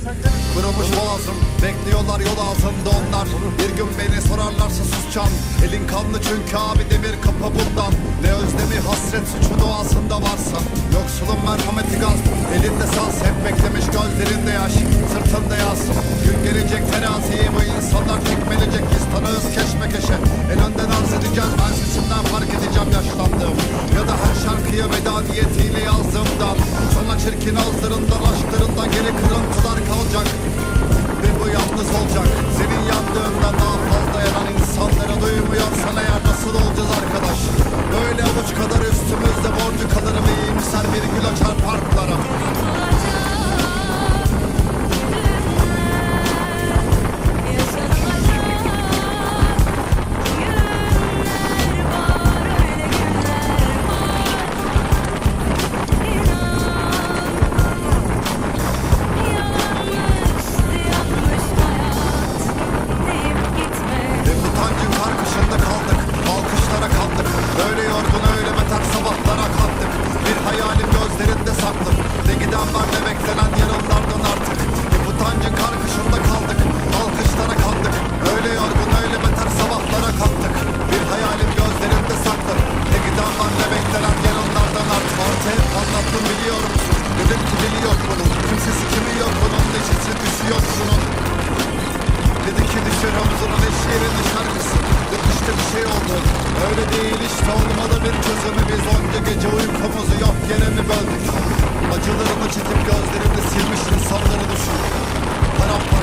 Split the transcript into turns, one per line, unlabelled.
Kırılmış boğazım Bekliyorlar yol altında onlar. Bir gün beni sorarlarsa susacağım. Elin kanlı çünkü abi demir kapı bundan. Ne özlemi hasret suçu doğasında varsa. Yoksulun merhameti gaz. Elinde saz hep beklemiş gözlerinde yaş. Sırtında yaz Gün gelecek teraziye bu insanlar tekmelecek Biz tanığız keşmekeşe En önden arz edeceğiz ben sesimden fark edeceğim yaşlandığım. Ya da her şarkıya veda diyetiyle yazdığımdan Sana çirkin ağızlarından aşklarından geri kırıntılar kalacak ve bu yalnız olacak. Senin yandığında daha fazla yanan Düşer omzunun eşeğinin şarkısı Yok işte bir şey oldu. Öyle değil işte olmadı bir çözümü. Biz onca gece uykumuzu yok yere mi böldük? Acılarımı çekip gözlerimde silmiş insanları düşün Paramparçalısın